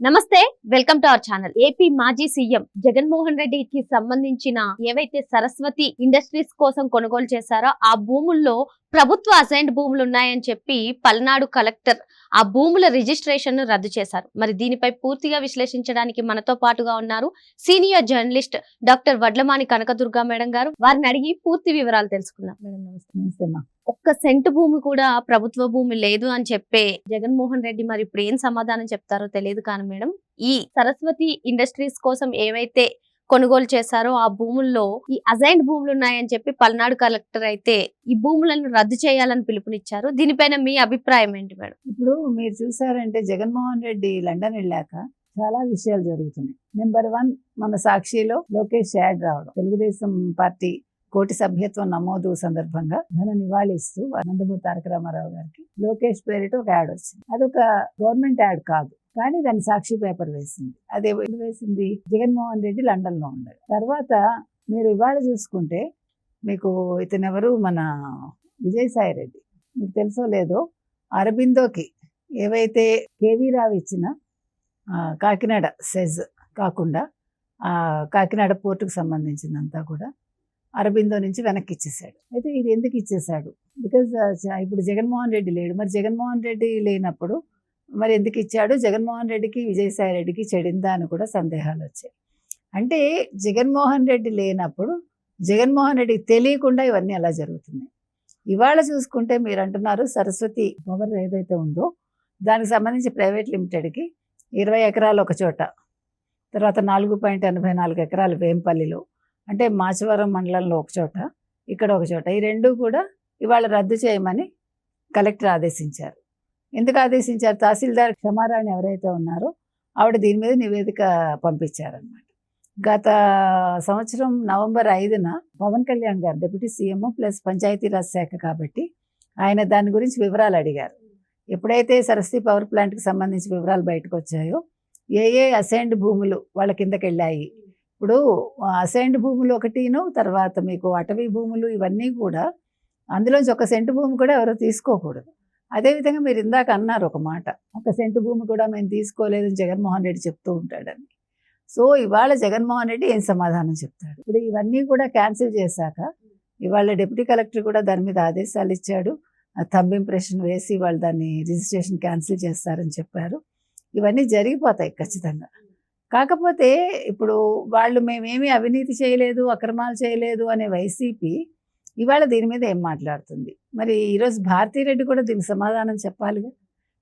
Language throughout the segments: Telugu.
నమస్తే welcome to our channel. AP మాజీ సీఎం జగన్మోహన్ రెడ్డికి సంబంధించిన ఏవైతే సరస్వతి ఇండస్ట్రీస్ కోసం కొనుగోలు చేశారో ఆ భూముల్లో ప్రభుత్వ అసైన్డ్ భూములు ఉన్నాయని చెప్పి పల్నాడు కలెక్టర్ ఆ భూముల రిజిస్ట్రేషన్ను రద్దు చేశారు. మరి దీనిపై పూర్తిగా విశ్లేషించడానికి మనతో పాటుగా ఉన్నారు senior journalist doctor Vadlamani Kanakadurga madam garu. వారిని అడిగి పూర్తి వివరాలు తెలుసుకుందాం. మేడం నమస్తే నమస్తే అమ్మా. ఒక్క సెంటు భూమి కూడా ప్రభుత్వ భూమి లేదు అని చెప్పే జగన్మోహన్ రెడ్డి మరి ఇప్పుడు ఏం సమాధానం చెప్తారో తెలియదు కానీ మేడం ఈ సరస్వతి ఇండస్ట్రీస్ కోసం ఏవైతే కొనుగోలు చేశారో ఆ భూముల్లో ఈ అజైన్డ్ భూములు ఉన్నాయని చెప్పి పల్నాడు కలెక్టర్ అయితే ఈ భూములను రద్దు చేయాలని పిలుపునిచ్చారు. దీనిపైన మీ అభిప్రాయం ఏంటి మేడం? ఇప్పుడు మీరు చూసారంటే జగన్మోహన్ రెడ్డి లండన్ వెళ్ళాక చాలా విషయాలు జరుగుతున్నాయి. నెంబర్ వన్ మన సాక్షిలో లోకేష్ యాడ్ రావడం. తెలుగుదేశం పార్టీ కోటి సభ్యత్వం నమోదు సందర్భంగా ఘన నివాళిస్తూ నందమూరి తారక రామారావు గారికి లోకేష్ పేరిట ఒక యాడ్ వచ్చింది. అదొక గవర్నమెంట్ యాడ్ కాదు. కానీ దాని సాక్షి పేపర్ వేసింది. అదే వేసింది? జగన్మోహన్ రెడ్డి లండన్లో తర్వాత మీరు ఇవాళ చూసుకుంటే మీకు ఇతనెవరు మన విజయసాయి రెడ్డి. మీకు తెలుసో లేదో? అరబిందోకి ఏవైతే కేవీ రావు ఇచ్చిన కాకినాడ సెజ్ కాకుండా ఆ, కాకినాడ పోర్టుకు సంబంధించిందంతా కూడా అరబిందో నుంచి వెనక్కి ఇచ్చేసాడు అయితే ఇది ఎందుకు ఇచ్చేసాడు బికాజ్ ఇప్పుడు జగన్మోహన్ రెడ్డి లేడు. మరి జగన్మోహన్ రెడ్డి లేనప్పుడు మరి ఎందుకు ఇచ్చాడు? జగన్మోహన్ రెడ్డికి విజయసాయి రెడ్డికి చెడిందా అని కూడా సందేహాలు వచ్చాయి. అంటే జగన్మోహన్ రెడ్డి లేనప్పుడు జగన్మోహన్ రెడ్డికి తెలియకుండా ఇవన్నీ అలా జరుగుతున్నాయి ఇవాళ చూసుకుంటే మీరు అంటున్నారు సరస్వతి పవర్ ఏదైతే ఉందో దానికి సంబంధించి ప్రైవేట్ లిమిటెడ్కి ఇరవై ఎకరాలు ఒక చోట తర్వాత నాలుగు పాయింట్ ఎనభై నాలుగు ఎకరాలు వేంపల్లిలో అంటే మాచవరం మండలంలో ఒక చోట ఇక్కడ ఒక చోట. ఈ రెండు కూడా ఇవాళ రద్దు చేయమని కలెక్టర్ ఆదేశించారు. ఎందుకు ఆదేశించారు? తహసీల్దార్ క్షమారాణి ఎవరైతే ఉన్నారో ఆవిడ దీని మీద నివేదిక పంపించారనమాట గత సంవత్సరం నవంబర్ ఐదున పవన్ కళ్యాణ్ గారు డిప్యూటీ సీఎం ప్లస్ పంచాయతీరాజ్ శాఖ కాబట్టి ఆయన దాని గురించి వివరాలు అడిగారు. ఎప్పుడైతే సరస్వతి పవర్ ప్లాంట్కి సంబంధించి వివరాలు బయటకు వచ్చాయో ఏ ఏ అసైన్డ్ భూములు వాళ్ళ కిందకి వెళ్ళాయి ఇప్పుడు అసైన్డ్ భూములు ఒకటిను తర్వాత మీకు అటవీ భూములు ఇవన్నీ కూడా అందులోంచి ఒక సెంటు భూమి కూడా ఎవరో తీసుకోకూడదు. అదేవిధంగా మీరు ఇందాక అన్నారు ఒక మాట ఒక సెంటు భూమి కూడా మేము తీసుకోలేదని జగన్మోహన్ రెడ్డి చెప్తూ ఉంటాడని. సో ఇవాళ జగన్మోహన్ రెడ్డి ఏం సమాధానం చెప్తాడు? ఇప్పుడు ఇవన్నీ కూడా క్యాన్సిల్ చేశాక ఇవాళ డిప్యూటీ కలెక్టర్ కూడా దాని మీద ఆదేశాలు ఇచ్చాడు. థంబ్ ఇంప్రెషన్ వేసి వాళ్ళు దాన్ని రిజిస్ట్రేషన్ క్యాన్సిల్ చేస్తారని చెప్పారు. ఇవన్నీ జరిగిపోతాయి ఖచ్చితంగా. కాకపోతే ఇప్పుడు వాళ్ళు మేమేమి అవినీతి చేయలేదు అక్రమాలు చేయలేదు అనే వైసీపీ ఇవాళ దీని మీద ఏం మాట్లాడుతుంది? మరి ఈరోజు భారతీరెడ్డి కూడా దీనికి సమాధానం చెప్పాలిగా?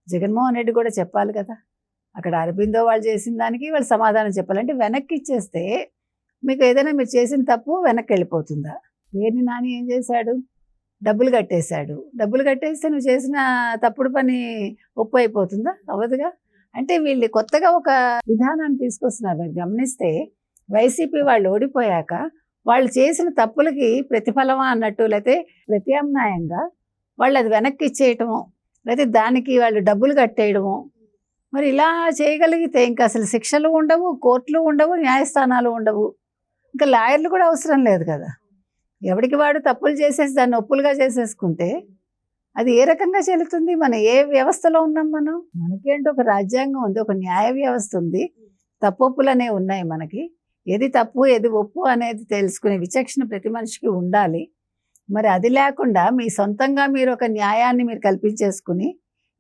జగన్మోహన్ రెడ్డి కూడా చెప్పాలి కదా? అక్కడ అరబిందో వాళ్ళు చేసిన దానికి వాళ్ళు సమాధానం చెప్పాలంటే వెనక్కి ఇచ్చేస్తే మీకు ఏదైనా మీరు చేసిన తప్పు వెనక్కి వెళ్ళిపోతుందా? వేర్ని నాని ఏం చేశాడు? డబ్బులు కట్టేశాడు. డబ్బులు కట్టేస్తే నువ్వు చేసిన తప్పుడు పని ఒప్పు అయిపోతుందా? అవ్వదుగా? అంటే వీళ్ళు కొత్తగా ఒక విధానాన్ని తీసుకొస్తున్నారు. మీరు గమనిస్తే వైసీపీ వాళ్ళు ఓడిపోయాక వాళ్ళు చేసిన తప్పులకి ప్రతిఫలమా అన్నట్టు లేకపోతే ప్రత్యామ్నాయంగా వాళ్ళు అది వెనక్కి ఇచ్చేయటము లేకపోతే దానికి వాళ్ళు డబ్బులు కట్టేయడము మరి ఇలా చేయగలిగితే ఇంకా అసలు శిక్షలు ఉండవు కోర్టులు ఉండవు న్యాయస్థానాలు ఉండవు. ఇంకా లాయర్లు కూడా అవసరం లేదు కదా. ఎవడికి వాడు తప్పులు చేసేసి దాన్ని ఒప్పులుగా చేసేసుకుంటే అది ఏ రకంగా చెల్లుతుంది? మన ఏ వ్యవస్థలో ఉన్నాం మనం? మనకేంటి ఒక రాజ్యాంగం ఉంది ఒక న్యాయ వ్యవస్థ ఉంది. తప్పొప్పులు అనేవి ఉన్నాయి మనకి. ఏది తప్పు ఏది ఒప్పు అనేది తెలుసుకునే విచక్షణ ప్రతి మనిషికి ఉండాలి. మరి అది లేకుండా మీ సొంతంగా మీరు ఒక న్యాయాన్ని మీరు కల్పించేసుకుని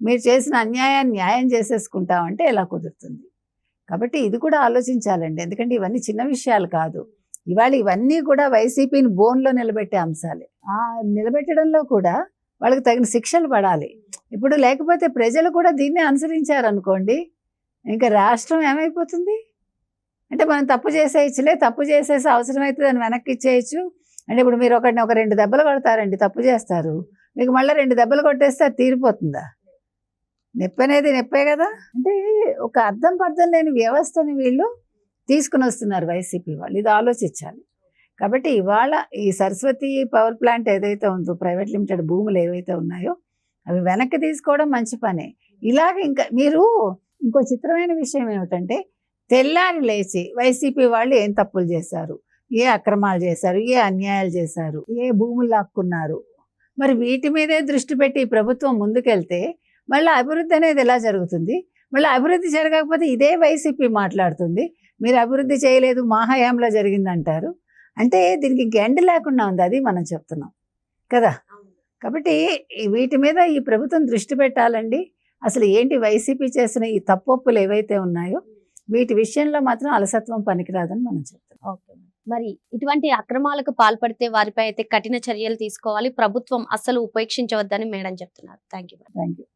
మీరు చేసిన అన్యాయాన్ని న్యాయం చేసేసుకుంటామంటే ఎలా కుదురుతుంది? కాబట్టి ఇది కూడా ఆలోచించాలండి. ఎందుకంటే ఇవన్నీ చిన్న విషయాలు కాదు. ఇవాళ ఇవన్నీ కూడా వైసీపీని బోన్లో నిలబెట్టే అంశాలే. ఆ నిలబెట్టడంలో కూడా వాళ్ళకి తగిన శిక్షలు పడాలి. ఇప్పుడు లేకపోతే ప్రజలు కూడా దీన్ని అనుసరించారనుకోండి. ఇంకా రాష్ట్రం ఏమైపోతుంది? అంటే మనం తప్పు చేసేయచ్చులే తప్పు చేసేసి అవసరమైతే దాన్ని వెనక్కి ఇచ్చేయచ్చు. అంటే ఇప్పుడు మీరు ఒకటిని ఒక రెండు దెబ్బలు కొడతారండి తప్పు చేస్తారు. మీకు మళ్ళీ రెండు దెబ్బలు కొట్టేస్తే అది తీరిపోతుందా? నొప్పి అనేది నొప్పే కదా? అంటే ఒక అర్థం పర్థం లేని వ్యవస్థని వీళ్ళు తీసుకుని వస్తున్నారు వైసీపీ వాళ్ళు. ఇది ఆలోచించాలి. కాబట్టి ఇవాళ ఈ సరస్వతి పవర్ ప్లాంట్ ఏదైతే ఉందో ప్రైవేట్ లిమిటెడ్ భూములు ఏవైతే ఉన్నాయో అవి వెనక్కి తీసుకోవడం మంచి పనే. ఇలాగ ఇంకా మీరు ఇంకో చిత్రమైన విషయం ఏమిటంటే తెల్లారి లేచి వైసీపీ వాళ్ళు ఏం తప్పులు చేశారు? ఏ అక్రమాలు చేశారు? ఏ అన్యాయాలు చేశారు? ఏ భూములు లాక్కున్నారు? మరి వీటి మీదే దృష్టి పెట్టి ప్రభుత్వం ముందుకెళ్తే మళ్ళీ అభివృద్ధి అనేది ఎలా జరుగుతుంది? మళ్ళీ అభివృద్ధి జరగకపోతే ఇదే వైసీపీ మాట్లాడుతుంది. మీరు అభివృద్ధి చేయలేదు మా హయాంలో జరిగిందంటారు. అంటే దీనికి గెండ లేకుండా ఉంది అది మనం చెప్తున్నాం. కదా? కాబట్టి వీటి మీద ఈ ప్రభుత్వం దృష్టి పెట్టాలండి. అసలు ఏంటి వైసీపీ చేసిన ఈ తప్పొప్పులు ఏవైతే ఉన్నాయో వీటి విషయంలో మాత్రం అలసత్వం పనికిరాదని మనం చెప్తున్నాం. ఓకే మరి ఇటువంటి అక్రమాలకు పాల్పడితే వారిపై అయితే కఠిన చర్యలు తీసుకోవాలి. ప్రభుత్వం అసలు ఉపేక్షించవద్దని మేడం చెప్తున్నారు. Thank you thank you